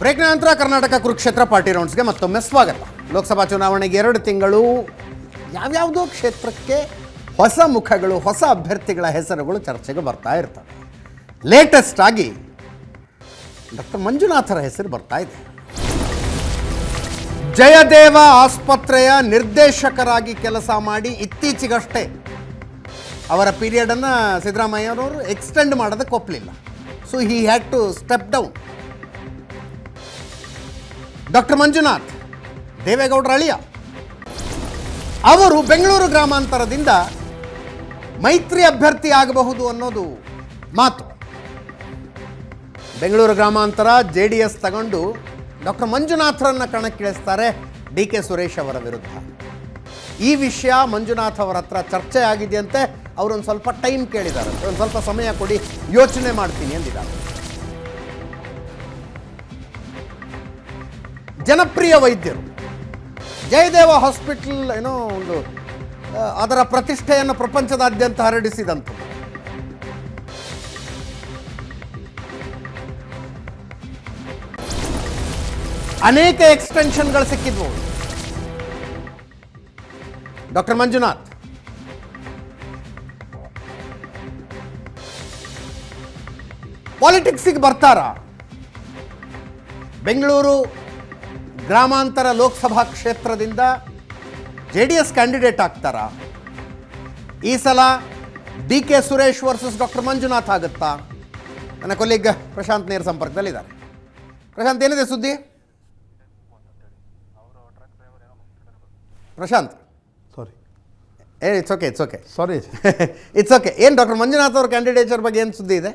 ಬ್ರೇಕ್ನ ನಂತರ ಕರ್ನಾಟಕ ಕುರುಕ್ಷೇತ್ರ ಪಾರ್ಟಿ ರೌಂಡ್ಸ್ಗೆ ಮತ್ತೊಮ್ಮೆ ಸ್ವಾಗತ. ಲೋಕಸಭಾ ಚುನಾವಣೆಗೆ ಎರಡು ತಿಂಗಳು ಯಾವ್ಯಾವುದೋ ಕ್ಷೇತ್ರಕ್ಕೆ ಹೊಸ ಮುಖಗಳು, ಹೊಸ ಅಭ್ಯರ್ಥಿಗಳ ಹೆಸರುಗಳು ಚರ್ಚೆಗೆ ಬರ್ತಾ ಇರ್ತವೆ. ಲೇಟೆಸ್ಟ್ ಆಗಿ ಡಾಕ್ಟರ್ ಮಂಜುನಾಥರ ಹೆಸರು ಬರ್ತಾ ಇದೆ. ಜಯದೇವ ಆಸ್ಪತ್ರೆಯ ನಿರ್ದೇಶಕರಾಗಿ ಕೆಲಸ ಮಾಡಿ ಇತ್ತೀಚೆಗಷ್ಟೇ ಅವರ ಪೀರಿಯಡನ್ನು ಸಿದ್ದರಾಮಯ್ಯನವರು ಎಕ್ಸ್ಟೆಂಡ್ ಮಾಡೋದಕ್ಕೆ ಒಪ್ಪಲಿಲ್ಲ so he had to step down doctor Manjunath, ದೇವೇಗೌಡರ ಅಳಿಯ. ಅವರು ಬೆಂಗಳೂರು ಗ್ರಾಮಾಂತರದಿಂದ ಮೈತ್ರಿ ಅಭ್ಯರ್ಥಿ ಆಗಬಹುದು ಅನ್ನೋದು ಮಾತು. ಬೆಂಗಳೂರು ಗ್ರಾಮಾಂತರ ಜೆ ಡಿ ಎಸ್ ತಗೊಂಡು ಡಾಕ್ಟರ್ ಮಂಜುನಾಥರನ್ನು ಕಣಕ್ಕಿಳಿಸ್ತಾರೆ ಡಿ ಕೆ ಸುರೇಶ್ ಅವರ ವಿರುದ್ಧ. ಈ ವಿಷಯ ಮಂಜುನಾಥ್ ಅವರ ಹತ್ರ ಚರ್ಚೆ ಆಗಿದೆಯಂತೆ, ಅವರೊಂದು ಸ್ವಲ್ಪ ಟೈಮ್ ಕೇಳಿದ್ದಾರೆ. ಒಂದು ಸ್ವಲ್ಪ ಸಮಯ ಕೊಡಿ, ಯೋಚನೆ ಮಾಡ್ತೀನಿ ಅಂದಿದ್ದಾರೆ ಜನಪ್ರಿಯ ವೈದ್ಯರು. ಜಯದೇವ ಹಾಸ್ಪಿಟಲ್ ಏನೋ ಒಂದು ಅದರ ಪ್ರತಿಷ್ಠೆಯನ್ನು ಪ್ರಪಂಚದಾದ್ಯಂತ ಹರಡಿಸಿದಂಥದ್ದು. ಅನೇಕ ಎಕ್ಸ್ಟೆನ್ಷನ್ಗಳು ಸಿಕ್ಕಿದ್ವು. ಡಾಕ್ಟರ್ ಮಂಜುನಾಥ್. ಪಾಲಿಟಿಕ್ಸಿಗೆ ಬರ್ತಾರ? ಬೆಂಗಳೂರು ಗ್ರಾಮಾಂತರ ಲೋಕಸಭಾ ಕ್ಷೇತ್ರದಿಂದ ಜೆ ಡಿ ಎಸ್ ಕ್ಯಾಂಡಿಡೇಟ್ ಆಗ್ತಾರಾ? ಈ ಸಲ D K Suresh versus doctor Manjunath ಆಗುತ್ತಾ? ನನ್ನ ಕೊಲೀಗ್ ಪ್ರಶಾಂತ್ ನೇರ ಸಂಪರ್ಕದಲ್ಲಿದ್ದಾರೆ. ಪ್ರಶಾಂತ್ ಏನಿದೆ ಸುದ್ದಿ? ಪ್ರಶಾಂತ್? ಸಾರಿ ಏ it's okay it's okay sorry it's okay ಏನು ಡಾಕ್ಟರ್ ಮಂಜುನಾಥ್ ಅವ್ರ ಕ್ಯಾಂಡಿಡೇಚರ್ ಬಗ್ಗೆ ಏನು ಸುದ್ದಿ ಇದೆ?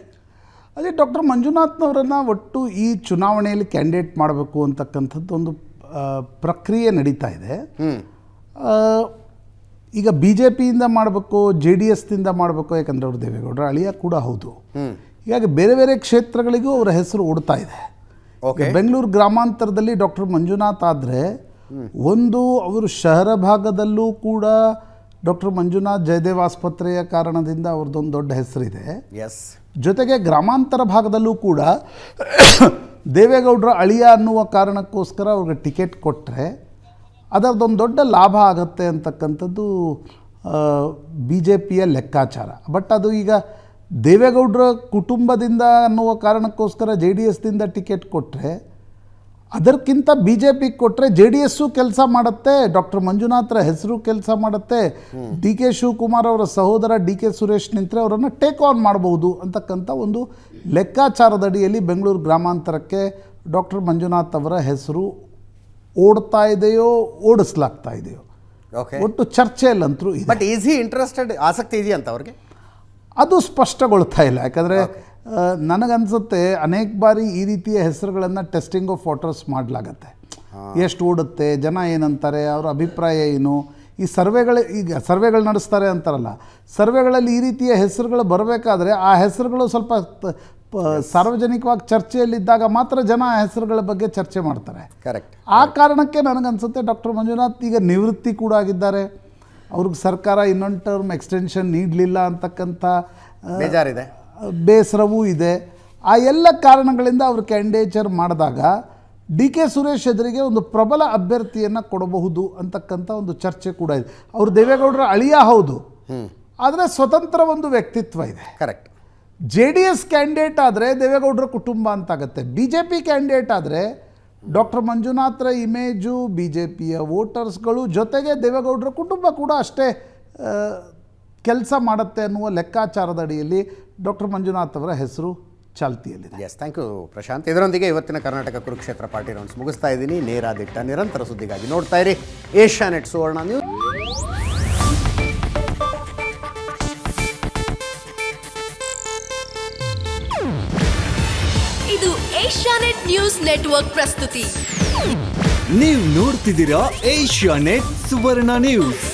ಅದೇ ಡಾಕ್ಟರ್ ಮಂಜುನಾಥ್ನವರನ್ನು ಒಟ್ಟು ಈ ಚುನಾವಣೆಯಲ್ಲಿ ಕ್ಯಾಂಡಿಡೇಟ್ ಮಾಡಬೇಕು ಅಂತಕ್ಕಂಥದ್ದು ಒಂದು ಪ್ರಕ್ರಿಯೆ ನಡೀತಾ ಇದೆ. ಈಗ ಬಿ ಜೆ ಪಿಯಿಂದ ಮಾಡಬೇಕು ಜೆ ಡಿ ಎಸ್ದಿಂದ ಮಾಡಬೇಕು ಯಾಕಂದರೆ ಅವರು ದೇವೇಗೌಡರ ಅಳಿಯ ಕೂಡ ಹೌದು. ಹೀಗಾಗಿ ಬೇರೆ ಬೇರೆ ಕ್ಷೇತ್ರಗಳಿಗೂ ಅವರ ಹೆಸರು ಓಡ್ತಾ ಇದೆ. ಓಕೆ ಬೆಂಗಳೂರು ಗ್ರಾಮಾಂತರದಲ್ಲಿ ಡಾಕ್ಟರ್ ಮಂಜುನಾಥ್ ಆದರೆ ಒಂದು ಅವರು ಶಹರ ಭಾಗದಲ್ಲೂ ಕೂಡ ಡಾಕ್ಟರ್ ಮಂಜುನಾಥ್ ಜಯದೇವ್ ಆಸ್ಪತ್ರೆಯ ಕಾರಣದಿಂದ ಅವ್ರದ್ದೊಂದು ದೊಡ್ಡ ಹೆಸರಿದೆ. ಎಸ್ ಜೊತೆಗೆ ಗ್ರಾಮಾಂತರ ಭಾಗದಲ್ಲೂ ಕೂಡ ದೇವೇಗೌಡರ ಅಳಿಯ ಅನ್ನುವ ಕಾರಣಕ್ಕೋಸ್ಕರ ಅವ್ರಿಗೆ ಟಿಕೆಟ್ ಕೊಟ್ಟರೆ ಅದರದೊಂದು ದೊಡ್ಡ ಲಾಭ ಆಗುತ್ತೆ ಅಂತಕ್ಕಂಥದ್ದು ಬಿ ಜೆ ಪಿಯ ಲೆಕ್ಕಾಚಾರ. ಬಟ್ ಅದು ಈಗ ದೇವೇಗೌಡರ ಕುಟುಂಬದಿಂದ ಅನ್ನುವ ಕಾರಣಕ್ಕೋಸ್ಕರ ಜೆ ಡಿ ಎಸ್ದಿಂದ ಟಿಕೆಟ್ ಕೊಟ್ಟರೆ ಅದಕ್ಕಿಂತ ಬಿ ಜೆ ಪಿ ಕೊಟ್ಟರೆ ಜೆ ಡಿ ಎಸ್ಸು ಕೆಲಸ ಮಾಡುತ್ತೆ ಡಾಕ್ಟರ್ ಮಂಜುನಾಥ್ರ ಹೆಸರು ಕೆಲಸ ಮಾಡುತ್ತೆ ಡಿ ಕೆ ಶಿವಕುಮಾರ್ ಅವರ ಸಹೋದರ ಡಿ ಕೆ ಸುರೇಶ್ ನಿಂತರೆ ಅವರನ್ನು ಟೇಕ್ ಆನ್ ಮಾಡಬಹುದು ಅಂತಕ್ಕಂಥ ಒಂದು ಲೆಕ್ಕಾಚಾರದ ಅಡಿಯಲ್ಲಿ ಬೆಂಗಳೂರು ಗ್ರಾಮಾಂತರಕ್ಕೆ ಡಾಕ್ಟರ್ ಮಂಜುನಾಥ್ ಅವರ ಹೆಸರು ಓಡ್ತಾ ಇದೆಯೋ ಓಡಿಸ್ಲಾಗ್ತಾ ಇದೆಯೋ. ಒಟ್ಟು ಚರ್ಚೆಯಲ್ಲಂತರೂ ಇದೆ. ಬಟ್ ಈಸಿ ಇಂಟ್ರೆಸ್ಟೆಡ್ ಆಸಕ್ತಿ ಇದೆಯಂತ ಅವ್ರಿಗೆ? ಅದು ಸ್ಪಷ್ಟಗೊಳ್ತಾ ಇಲ್ಲ. ಯಾಕಂದರೆ ನನಗನ್ಸುತ್ತೆ ಅನೇಕ ಬಾರಿ ಈ ರೀತಿಯ ಹೆಸರುಗಳನ್ನು ಟೆಸ್ಟಿಂಗ್ ಆಫ್ ವಾಟರ್ಸ್ ಮಾಡಲಾಗತ್ತೆ. ಎಷ್ಟು ಓಡುತ್ತೆ ಜನ ಏನಂತಾರೆ ಅವರ ಅಭಿಪ್ರಾಯ ಏನು? ಈ ಸರ್ವೆಗಳು ಈಗ ಸರ್ವೆಗಳು ನಡೆಸ್ತಾರೆ ಅಂತಾರಲ್ಲ ಸರ್ವೆಗಳಲ್ಲಿ ಈ ರೀತಿಯ ಹೆಸರುಗಳು ಬರಬೇಕಾದ್ರೆ ಆ ಹೆಸರುಗಳು ಸ್ವಲ್ಪ ಸಾರ್ವಜನಿಕವಾಗಿ ಚರ್ಚೆಯಲ್ಲಿದ್ದಾಗ ಮಾತ್ರ ಜನ ಆ ಹೆಸರುಗಳ ಬಗ್ಗೆ ಚರ್ಚೆ ಮಾಡ್ತಾರೆ. ಕರೆಕ್ಟ್ ಆ ಕಾರಣಕ್ಕೆ ನನಗನ್ಸುತ್ತೆ ಡಾಕ್ಟರ್ ಮಂಜುನಾಥ್ ಈಗ ನಿವೃತ್ತಿ ಕೂಡ ಆಗಿದ್ದಾರೆ. ಅವ್ರಿಗೆ ಸರ್ಕಾರ ಇನ್ನೊಂದು ಟರ್ಮ್ ಎಕ್ಸ್ಟೆನ್ಷನ್ ನೀಡಲಿಲ್ಲ ಅಂತಕ್ಕಂಥ ಬೇಜಾರಿದೆ. ಬೇಸರವೂ ಇದೆ. ಆ ಎಲ್ಲ ಕಾರಣಗಳಿಂದ ಅವರು ಕ್ಯಾಂಡೇಚರ್ ಮಾಡಿದಾಗ ಡಿ ಕೆ ಸುರೇಶ್ ಎದುರಿಗೆ ಒಂದು ಪ್ರಬಲ ಅಭ್ಯರ್ಥಿಯನ್ನು ಕೊಡಬಹುದು ಅಂತಕ್ಕಂಥ ಒಂದು ಚರ್ಚೆ ಕೂಡ ಇದೆ. ಅವರು ದೇವೇಗೌಡರ ಅಳಿಯ ಹೌದು. ಆದರೆ ಸ್ವತಂತ್ರ ಒಂದು ವ್ಯಕ್ತಿತ್ವ ಇದೆ. Correct. J D S candidate ಆದರೆ ದೇವೇಗೌಡರ ಕುಟುಂಬ ಅಂತಾಗತ್ತೆ. ಬಿ ಜೆ ಪಿ ಕ್ಯಾಂಡಿಡೇಟ್ ಆದರೆ ಡಾಕ್ಟರ್ ಮಂಜುನಾಥ್ರ ಇಮೇಜು ಬಿ ಜೆ ಪಿಯ ವೋಟರ್ಸ್ಗಳು ಜೊತೆಗೆ ದೇವೇಗೌಡರ ಕುಟುಂಬ ಕೂಡ ಅಷ್ಟೇ ಕೆಲಸ ಮಾಡುತ್ತೆ ಅನ್ನುವ ಲೆಕ್ಕಾಚಾರದ ಅಡಿಯಲ್ಲಿ ಡಾಕ್ಟರ್ ಮಂಜುನಾಥ್ ಅವರ ಹೆಸರು ಚಾಲ್ತಿಯಲ್ಲಿದೆ. Yes thank you Prashant. ಇದರೊಂದಿಗೆ ಇವತ್ತಿನ ಕರ್ನಾಟಕ ಕುರುಕ್ಷೇತ್ರ ಪಾರ್ಟಿ ರೌಂಡ್ಸ್ ಮುಗಿಸ್ತಾ ಇದ್ದೀನಿ. ನೇರ ದಿಟ್ಟ ನಿರಂತರ ಸುದ್ದಿಗಾಗಿ ನೋಡ್ತಾ ಇರಿ. ಏಷ್ಯಾ ನೆಟ್ ಸುವರ್ಣ ನ್ಯೂಸ್ ಇದು ಏಷ್ಯಾನೆಟ್ ನ್ಯೂಸ್ ನೆಟ್ವರ್ಕ್ ಪ್ರಸ್ತುತಿ. ನೀವು ನೋಡ್ತಿದ್ದೀರಾ ಏಷ್ಯಾ ನೆಟ್ ಸುವರ್ಣ ನ್ಯೂಸ್